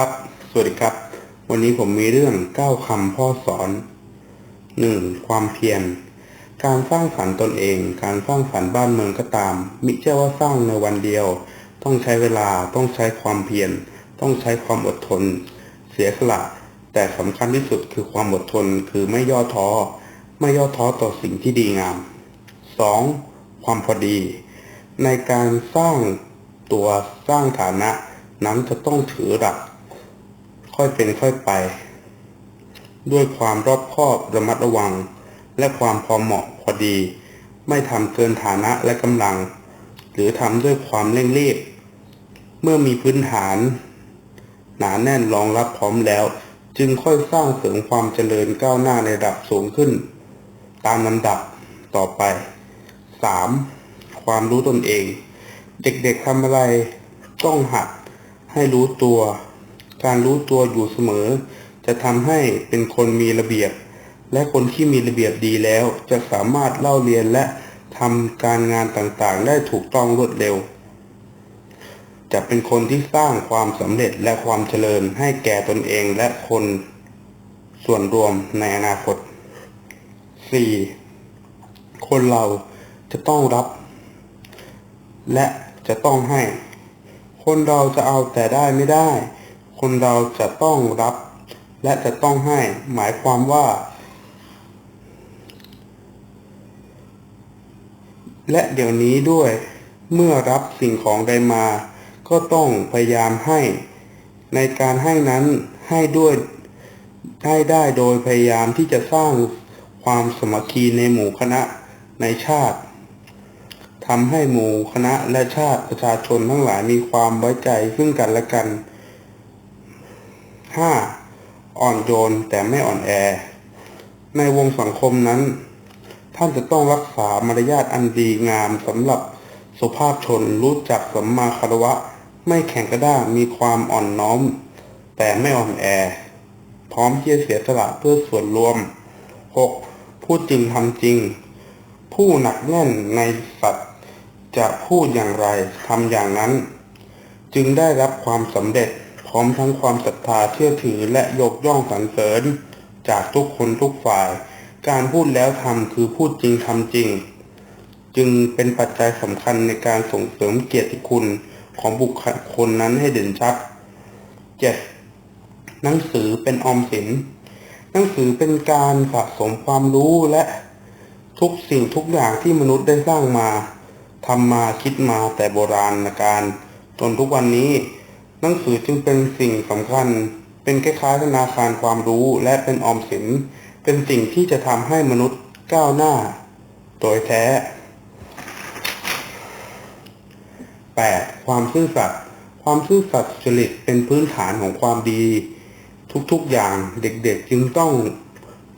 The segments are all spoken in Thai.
ครับ สวัสดีครับ วันนี้ผมมีเรื่อง9คำพ่อสอน 1. ความเพียร การสร้างสรรค์ตนเอง การสร้างสรรค์บ้านเมืองก็ตาม มิใช่ว่าสร้างในวันเดียว ต้องใช้เวลา ต้องใช้ความเพียร ต้องใช้ความอดทน เสียสละ แต่สำคัญที่สุดคือความอดทน คือไม่ย่อท้อ ไม่ย่อท้อต่อสิ่งที่ดีงาม 2. ความพอดี ในการสร้างตัวสร้างฐานะนั้นจะต้องถือหลัก ค่อยเป็นค่อยไป ด้วยความรอบคอบระมัดระวัง และความพอเหมาะพอดี ไม่ทำเกินฐานะและกำลัง หรือทำด้วยความเร่งรีบเมื่อมีพื้นฐาน หนาแน่นรองรับพร้อมแล้ว จึงค่อยสร้างเสริมความเจริญก้าวหน้าในระดับสูงขึ้น ตามลำดับต่อไป 3. ความรู้ตนเอง เด็กๆทำอะไรต้องหัดให้รู้ตัว การรู้ตัวอยู่เสมอ จะทำให้เป็นคนมีระเบียบ และคนที่มีระเบียบดีแล้ว จะสามารถเล่าเรียนและทำการงานต่างๆ ได้ถูกต้องรวดเร็ว จะเป็นคนที่สร้างความสำเร็จและความเจริญให้แก่ตนเองและคนส่วนรวมในอนาคต 4. คนเราจะต้องรับ และจะต้องให้ คนเราจะเอาแต่ได้ไม่ได้ คนเราจะต้องรับ และจะต้องให้ หมายความว่า และเดี๋ยวนี้ด้วย เมื่อรับสิ่งของใดมา ก็ต้องพยายามให้ ในการให้นั้นให้ด้วยให้ได้โดยพยายามที่จะสร้างความสมัคคีในหมู่คณะในชาติทำให้หมู่คณะและชาติประชาชนทั้งหลายมีความไว้ใจซึ่งกันและกัน 5. อ่อนโยนแต่ไม่อ่อนแอ ในวงสังคมนั้น ท่านจะต้องรักษามารยาทอันดีงามสำหรับสุภาพชนรู้จักสัมมาคารวะ ไม่แข็งกระด้างมีความอ่อนน้อม แต่ไม่อ่อนแอ พร้อมที่จะเสียสละเพื่อส่วนรวม 6. พูดจริงทำจริง ผู้หนักแน่นในสัตว์จะพูดอย่างไรทำอย่างนั้น จึงได้รับความสำเร็จ ร้อมทั้งความศรัทธาเชื่อถือและยกย่องสรรเสริญ จากทุกคนทุกฝ่าย การพูดแล้วทำคือพูดจริงทำจริง จึงเป็นปัจจัยสำคัญในการส่งเสริมเกียรติคุณของบุคคลนั้นให้เด่นชัด 7. หนังสือเป็นออมสิน หนังสือเป็นการสะสมความรู้และทุกสิ่งทุกอย่างที่มนุษย์ได้สร้างมาทำมาคิดมาแต่โบราณการ จนทุกวันนี้ นังสือจึงเป็นสิ่งสำคัญ เป็นคล้ายๆธนาคารความรู้และเป็นออมสิน เป็นสิ่งที่จะทำให้มนุษย์ก้าวหน้า โดยแท้ 8. ความซื่อสัตย์ความซื่อสัตย์จริตเป็นพื้นฐานของความดี ทุกๆอย่างเด็กๆจึงต้อง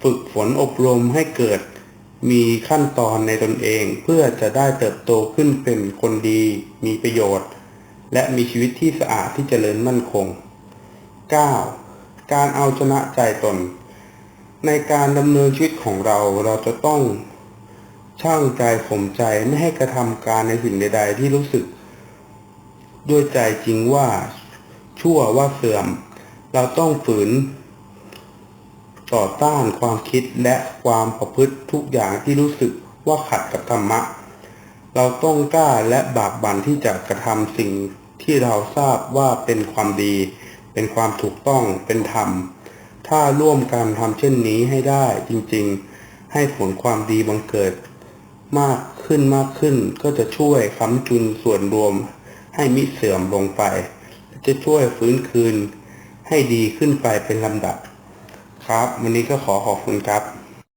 ฝึกฝนอบรมให้เกิด มีขั้นตอนในตนเองเพื่อจะได้เติบโตขึ้นเป็นคนดี มีประโยชน์ และมีชีวิตที่สะอาดที่เจริญมั่นคง 9. การเอาชนะใจตน ในการดำเนินชีวิตของเราเราจะต้องช่างใจข่มใจไม่ให้กระทำการในสิ่งใด ๆ ที่รู้สึก ด้วยใจจริงว่าชั่วว่าเสื่อม เราต้องฝืน ต่อต้านความคิดและความประพฤติทุกอย่างที่รู้สึกว่าขัดกับธรรมะ เราต้องกล้าและบากบั่นที่จะกระทำสิ่ง ที่เราทราบว่าเป็นความดี เป็นความถูกต้องเป็นธรรม ถ้าร่วมกันทำเช่นนี้ให้ได้จริงๆ ให้ผลความดีบังเกิด มากขึ้นมากขึ้นก็จะช่วยค้ำจุนส่วนรวม ให้มิเสื่อมลงไป จะช่วยฟื้นคืน ให้ดีขึ้นไปเป็นลำดับ ครับ วันนี้ก็ขอขอบคุณครับ